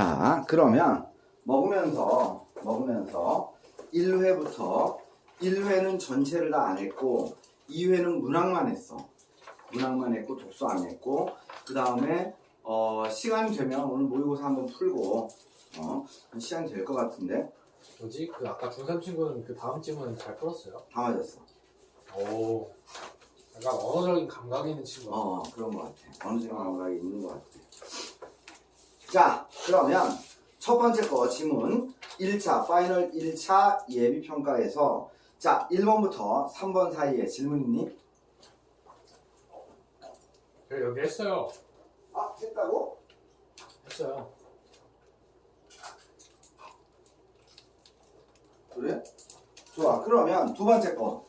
자, 그러면 먹으면서 먹으면서 1회부터 1회는 전체를 다 안 했고 2회는 문학만 했어. 문학만 했고 독서 안 했고 그 다음에 어, 시간이 되면 오늘 모의고사 한번 풀고 어, 한 시간 될 것 같은데 뭐지? 그 아까 중3 친구는 그 다음 질문은 잘 풀었어요? 다 맞았어. 오. 약간 언어적인 감각이 있는 친구. 어, 그런 것 같아. 어느 정도 감각이 있는 것 같아. 자, 그러면 첫 번째 거 지문 1차, 파이널 1차 예비 평가에서 자, 1번부터 3번 사이에 질문 있니? 저 여기 했어요. 아, 했다고? 했어요. 그래? 좋아. 그러면 두 번째 거.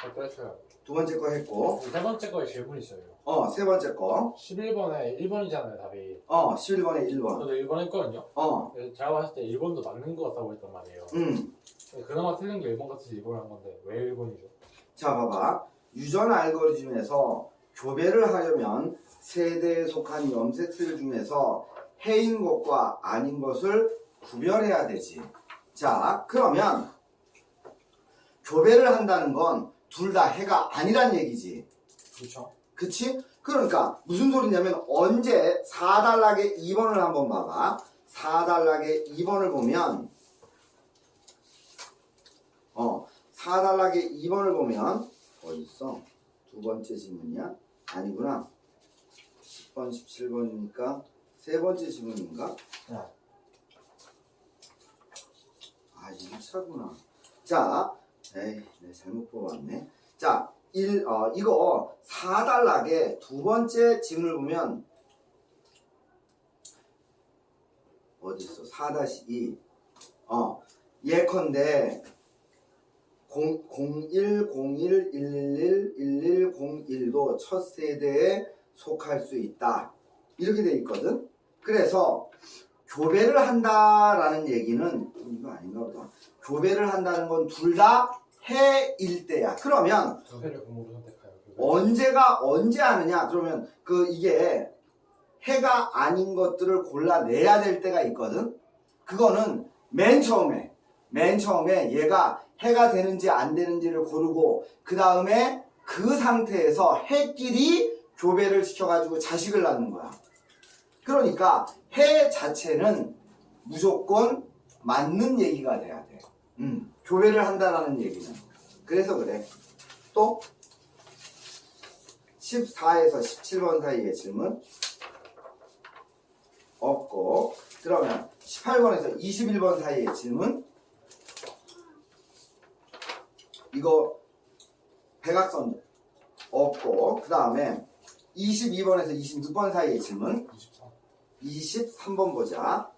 저도 했어요. 두 번째 거 했고, 세 번째 거에 질문 있어요. 어, 세 번째 거. 11번에 1번이잖아요, 답이. 어, 11번에 1번. 저도 1번 했거든요. 어, 그래서 제가 봤을 때 1번도 맞는 것 같다고 했단 말이에요. 음. 근데 그나마 틀린 게 1번 같아서 1번을 한 건데 왜 1번이죠? 자, 봐봐. 유전 알고리즘에서 교배를 하려면 세대에 속한 염색틀 중에서 해인 것과 아닌 것을 구별해야 되지. 자, 그러면 교배를 한다는 건 둘 다 해가 아니란 얘기지. 그렇죠. 그치? 그러니까 무슨 소리냐면 언제 4단락의 2번을 한번 봐봐. 4단락의 2번을 보면 어 4단락의 2번을 보면 어디 있어? 두 번째 질문이야? 아니구나. 10번, 17번이니까 세 번째 질문인가? 네. 아, 1차구나. 자, 에이, 내 잘못 뽑았네. 자, 1, 어, 이거 4단락의 두 번째 질문을 보면 어디 있어? 4-2. 어, 예컨대 0, 01, 01, 111, 1101도 첫 세대에 속할 수 있다. 이렇게 돼 있거든. 그래서 교배를 한다라는 얘기는 이거 아닌가 보다. 교배를 한다는 건 둘 다 해일 때야. 그러면 두 회를 공으로 선택하여. 언제가 언제 하느냐? 그러면 그 이게 해가 아닌 것들을 골라내야 될 때가 있거든. 그거는 맨 처음에 맨 처음에 얘가 해가 되는지 안 되는지를 고르고 그 다음에 그 상태에서 해끼리 교배를 시켜가지고 자식을 낳는 거야. 그러니까 해 자체는 무조건 맞는 얘기가 돼야 돼. 음, 교배를 한다라는 얘기는. 그래서 그래. 또 14에서 17번 사이의 질문 없고 그러면 18번에서 21번 사이의 질문 이거 백악선 없고 그 다음에 22번에서 26번 사이의 질문 23. 23번 보자.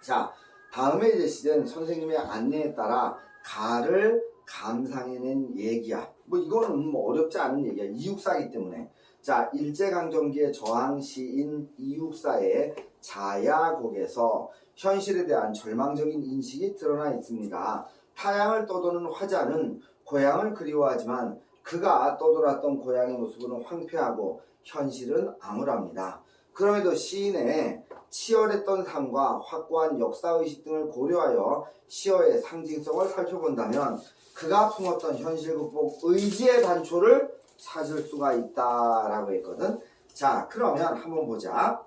자, 다음에 이제 시된 선생님의 안내에 따라 가를 감상해낸 얘기야. 뭐 이거는 뭐 어렵지 않은 얘기야. 이육사이기 때문에. 자, 일제강점기의 저항 시인 이육사의 자야곡에서 현실에 대한 절망적인 인식이 드러나 있습니다. 타향을 떠도는 화자는 고향을 그리워하지만 그가 떠돌았던 고향의 모습은 황폐하고 현실은 암울합니다. 그럼에도 시인의 치열했던 삶과 확고한 역사의식 등을 고려하여 시어의 상징성을 살펴본다면 그가 품었던 현실 극복 의지의 단초를 찾을 수가 있다라고 했거든. 자, 그러면 한번 보자.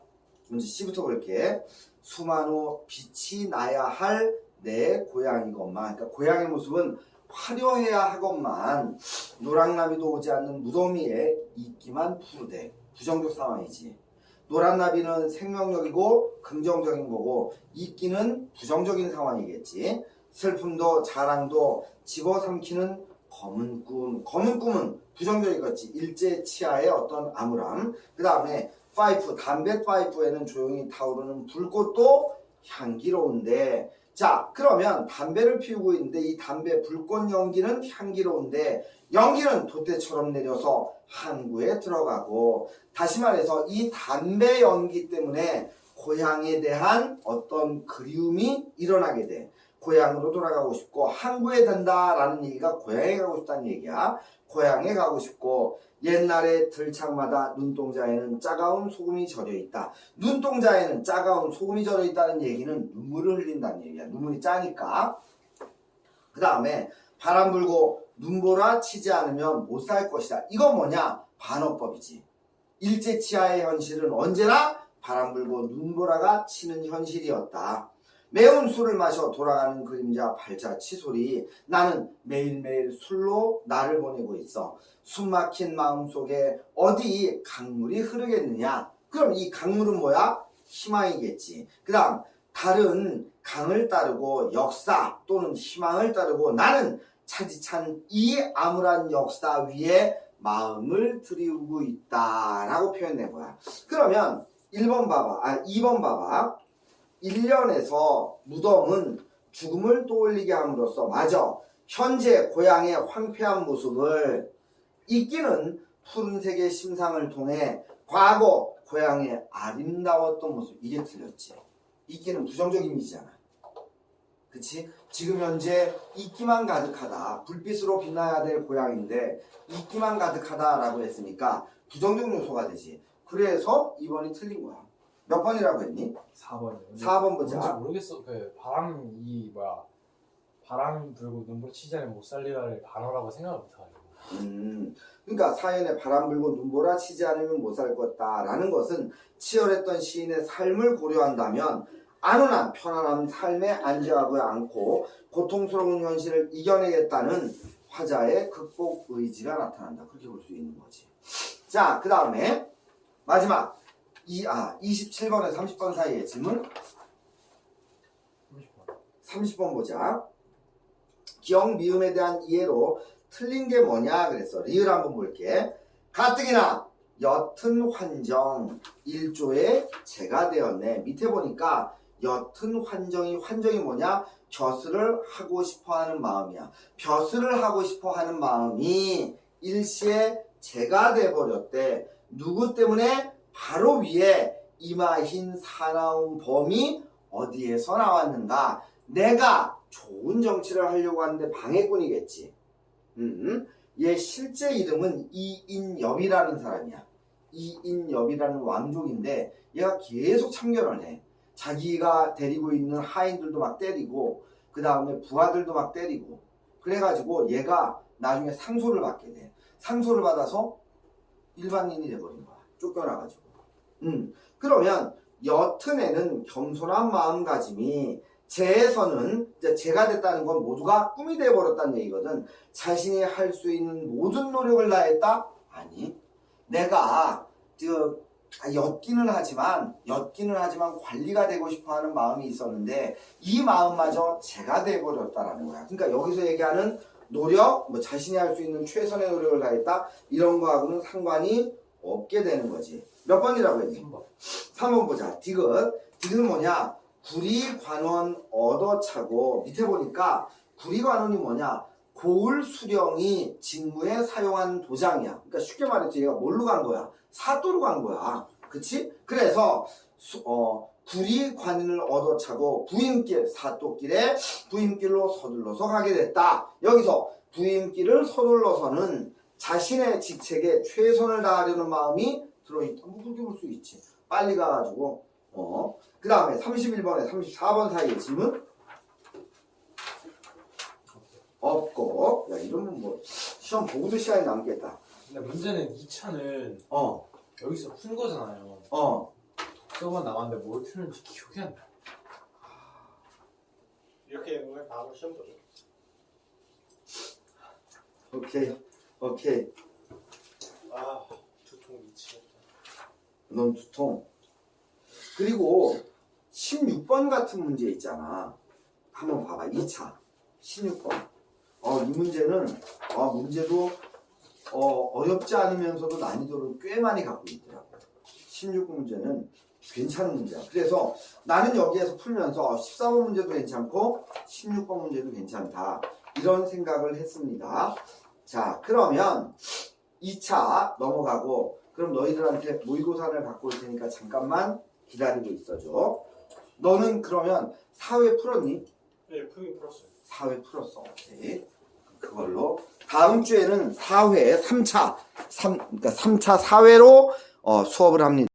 먼저 C부터 볼게. 수만호 빛이 나야 할 내 고향이건만. 그러니까 고향의 모습은 화려해야 하건만 노랑나비도 오지 않는 무더미에 있기만 푸르대. 부정적 상황이지. 노란 나비는 생명력이고 긍정적인 거고 있기는 부정적인 상황이겠지. 슬픔도 자랑도 집어삼키는 검은 꿈. 검은 꿈은 부정적이겠지. 일제 치하의 어떤 암울함. 그 다음에 파이프, 담배 파이프에는 조용히 타오르는 불꽃도 향기로운데 자 그러면 담배를 피우고 있는데 이 담배 불꽃 연기는 향기로운데 연기는 돛대처럼 내려서 항구에 들어가고 다시 말해서 이 담배 연기 때문에 고향에 대한 어떤 그리움이 일어나게 돼. 고향으로 돌아가고 싶고 항구에 든다라는 얘기가 고향에 가고 싶다는 얘기야. 고향에 가고 싶고 옛날에 들창마다 눈동자에는 차가운 소금이 절여 있다. 눈동자에는 차가운 소금이 절여 있다는 얘기는 눈물을 흘린다는 얘기야. 눈물이 짜니까. 그 다음에 바람 불고 눈보라 치지 않으면 못 살 것이다. 이건 뭐냐? 반어법이지. 일제치하의 현실은 언제나 바람 불고 눈보라가 치는 현실이었다. 매운 술을 마셔 돌아가는 그림자 발자취 소리. 나는 매일매일 술로 나를 보내고 있어. 숨막힌 마음속에 어디 강물이 흐르겠느냐? 그럼 이 강물은 뭐야? 희망이겠지. 그 다음 다른 강을 따르고 역사 또는 희망을 따르고 나는 차지찬 이 암울한 역사 위에 마음을 들이우고 있다 라고 표현해 거야. 그러면 1번 봐봐. 아 2번 봐봐. 1년에서 무덤은 죽음을 떠올리게 함으로써 맞아. 현재 고향의 황폐한 모습을 잊기는 푸른색의 심상을 통해 과거 고향의 아름다웠던 모습 이게 틀렸지. 잊기는 부정적 이미지잖아. 그치? 지금 현재 잊기만 가득하다. 불빛으로 빛나야 될 고향인데 잊기만 가득하다 라고 했으니까 부정적 요소가 되지. 그래서 2번이 틀린 거야. 몇 번이라고 했니? 4번이요. 4번 뭔지 보자. 모르겠어. 그 바람이 뭐야? 바람 불고 눈물 치지 않으면 못 살리다를 반어라고 생각을 못하고. 음, 그러니까 사연에 바람 불고 눈보라 치지 않으면 못 살 것다라는 것은 치열했던 시인의 삶을 고려한다면 안온한 편안한 삶에 안주하고 않고 고통스러운 현실을 이겨내겠다는 화자의 극복 의지가 나타난다. 그렇게 볼 수 있는 거지. 자, 그 다음에 마지막 이, 아, 27번에 30번 사이의 질문 30번. 30번 보자. 기억 미음에 대한 이해로 틀린 게 뭐냐 그랬어. 리을 한번 볼게. 가뜩이나 옅은 환정 일조에 제가 되었네. 밑에 보니까 옅은 환정이 환정이 뭐냐? 벼슬을 하고 싶어하는 마음이야. 벼슬을 하고 싶어하는 마음이 일시에 제가 돼버렸대. 누구 때문에? 바로 위에 이마흰 사나운 범이 어디에서 나왔는가? 내가 좋은 정치를 하려고 하는데 방해꾼이겠지. 음, 얘 실제 이름은 이인엽이라는 사람이야. 이인엽이라는 왕족인데 얘가 계속 참견을 해. 자기가 데리고 있는 하인들도 막 때리고 그 다음에 부하들도 막 때리고 그래가지고 얘가 나중에 상소를 받게 돼. 상소를 받아서 일반인이 돼버린 거야. 쫓겨나가지고. 음, 그러면 옅은 애는 겸손한 마음가짐이 제에서는 이제 제가 됐다는 건 모두가 꿈이 돼버렸다는 얘기거든. 자신이 할 수 있는 모든 노력을 다했다? 아니. 내가 그 아, 엿기는 하지만 엿기는 하지만 관리가 되고 싶어하는 마음이 있었는데 이 마음마저 제가 돼버렸다라는 거야. 그러니까 여기서 얘기하는 노력, 뭐 자신이 할 수 있는 최선의 노력을 다했다 이런 거하고는 상관이 없게 되는 거지. 몇 번이라고 했니? 3번. 3번 보자. 디귿. 디귿은 뭐냐? 구리관원 얻어차고 밑에 보니까 구리관원이 뭐냐? 고을 수령이 직무에 사용한 도장이야. 그러니까 쉽게 말해서 얘가 뭘로 간 거야? 사또로 간 거야. 그치? 그래서 수- 어, 구리관인을 얻어차고 부임길, 사또길에 부임길로 서둘러서 가게 됐다. 여기서 부임길을 서둘러서는 자신의 직책에 최선을 다하려는 마음이 들어있다. 뭐 그렇게 볼 수 있지. 빨리 가가지고 어. 그 다음에 31번에 34번 사이에 질문 없고 야 이러면 뭐 시험 보고도 시간이 남겠다. 근데 문제는 2차는 어. 여기서 푼 거잖아요. 어. 써만 남았는데 뭘 틀는지 기억이 안 나. 이렇게 보면 바로 시험 보죠. 오케이. 오케이. 아, 두통 미치겠다. 넌 두통. 그리고 16번 같은 문제 있잖아. 한번 봐봐. 2차. 16번. 어, 이 문제는, 어, 문제도, 어, 어렵지 않으면서도 난이도를 꽤 많이 갖고 있더라고. 16번 문제는 괜찮은 문제야. 그래서 나는 여기에서 풀면서 14번 문제도 괜찮고, 16번 문제도 괜찮다. 이런 생각을 했습니다. 자, 그러면 2차 넘어가고, 그럼 너희들한테 모의고사를 갖고 올 테니까 잠깐만 기다리고 있어줘. 너는 그러면 사회 풀었니? 네, 풀긴 풀었어요. 4회 풀었어. 오케이. 그걸로 다음 주에는 4회 3차 3 그러니까 3차 4회로 어, 수업을 합니다.